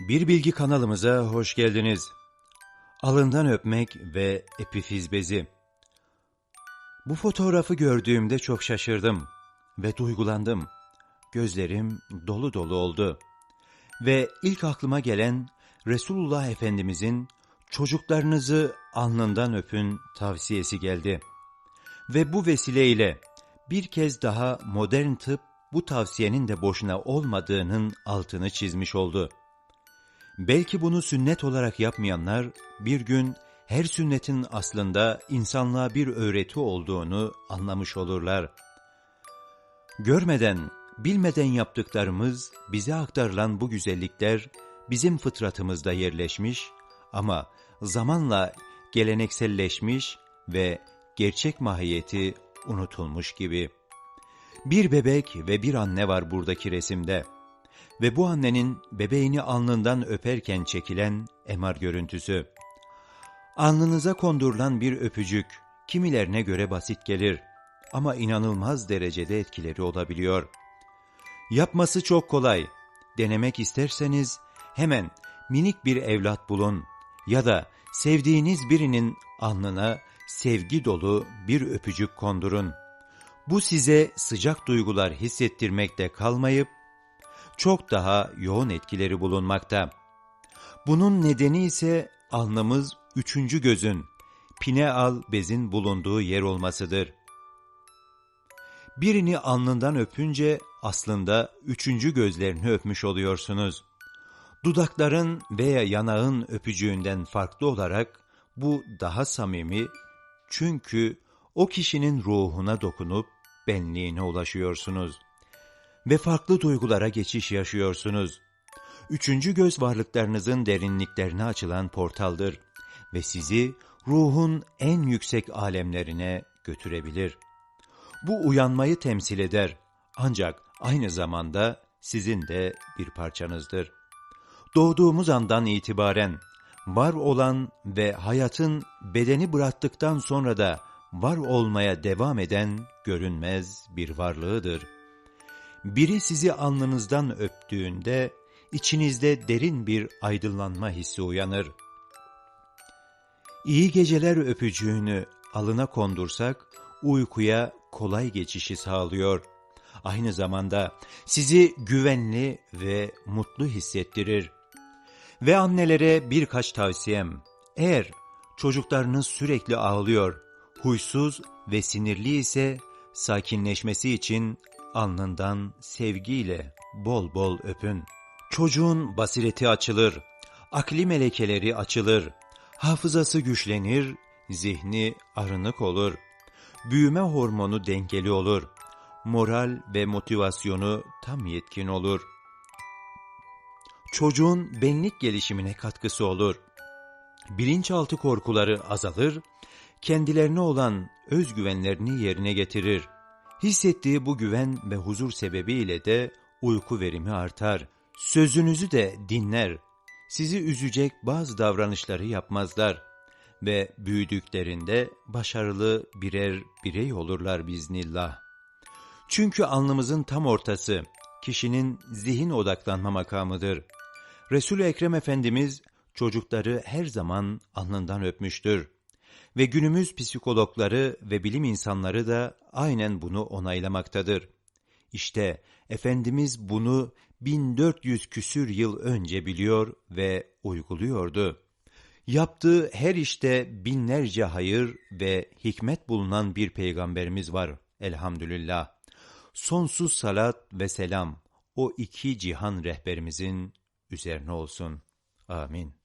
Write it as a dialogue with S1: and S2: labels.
S1: Bir Bilgi kanalımıza hoş geldiniz. Alından öpmek ve epifiz bezi. Bu fotoğrafı gördüğümde çok şaşırdım ve duygulandım. Gözlerim dolu dolu oldu. Ve ilk aklıma gelen Resulullah Efendimizin çocuklarınızı alnından öpün tavsiyesi geldi. Ve bu vesileyle bir kez daha modern tıp bu tavsiyenin de boşuna olmadığının altını çizmiş oldu. Belki bunu sünnet olarak yapmayanlar bir gün her sünnetin aslında insanlığa bir öğreti olduğunu anlamış olurlar. Görmeden, bilmeden yaptıklarımız, bize aktarılan bu güzellikler bizim fıtratımızda yerleşmiş ama zamanla gelenekselleşmiş ve gerçek mahiyeti unutulmuş gibi. Bir bebek ve bir anne var buradaki resimde ve bu annenin bebeğini alnından öperken çekilen emar görüntüsü. Alnınıza kondurulan bir öpücük kimilerine göre basit gelir ama inanılmaz derecede etkileri olabiliyor. Yapması çok kolay. Denemek isterseniz hemen minik bir evlat bulun ya da sevdiğiniz birinin alnına sevgi dolu bir öpücük kondurun. Bu size sıcak duygular hissettirmekte kalmayıp çok daha yoğun etkileri bulunmakta. Bunun nedeni ise alnımız üçüncü gözün, pineal bezin bulunduğu yer olmasıdır. Birini alnından öpünce aslında üçüncü gözlerini öpmüş oluyorsunuz. Dudakların veya yanağın öpücüğünden farklı olarak bu daha samimi çünkü o kişinin ruhuna dokunup benliğine ulaşıyorsunuz ve farklı duygulara geçiş yaşıyorsunuz. Üçüncü göz varlıklarınızın derinliklerine açılan portaldır ve sizi ruhun en yüksek alemlerine götürebilir. Bu uyanmayı temsil eder ancak aynı zamanda sizin de bir parçanızdır. Doğduğumuz andan itibaren var olan ve hayatın bedeni bıraktıktan sonra da var olmaya devam eden görünmez bir varlığıdır. Biri sizi alnınızdan öptüğünde içinizde derin bir aydınlanma hissi uyanır. İyi geceler öpücüğünü alına kondursak uykuya kolay geçişi sağlıyor. Aynı zamanda sizi güvenli ve mutlu hissettirir. Ve annelere birkaç tavsiyem. Eğer çocuklarınız sürekli ağlıyor, huysuz ve sinirli ise sakinleşmesi için alnından sevgiyle bol bol öpün. Çocuğun basireti açılır, akli melekeleri açılır, hafızası güçlenir, zihni arınık olur, büyüme hormonu dengeli olur, moral ve motivasyonu tam yetkin olur. Çocuğun benlik gelişimine katkısı olur. Bilinçaltı korkuları azalır, kendilerine olan özgüvenlerini yerine getirir. Hissettiği bu güven ve huzur sebebiyle de uyku verimi artar. Sözünüzü de dinler. Sizi üzecek bazı davranışları yapmazlar. Ve büyüdüklerinde başarılı birer birey olurlar biznillah. Çünkü alnımızın tam ortası kişinin zihin odaklanma makamıdır. Resul-i Ekrem Efendimiz çocukları her zaman alnından öpmüştür. Ve günümüz psikologları ve bilim insanları da aynen bunu onaylamaktadır. İşte Efendimiz bunu 1400 küsür yıl önce biliyor ve uyguluyordu. Yaptığı her işte binlerce hayır ve hikmet bulunan bir peygamberimiz var elhamdülillah. Sonsuz salat ve selam o iki cihan rehberimizin üzerine olsun. Amin.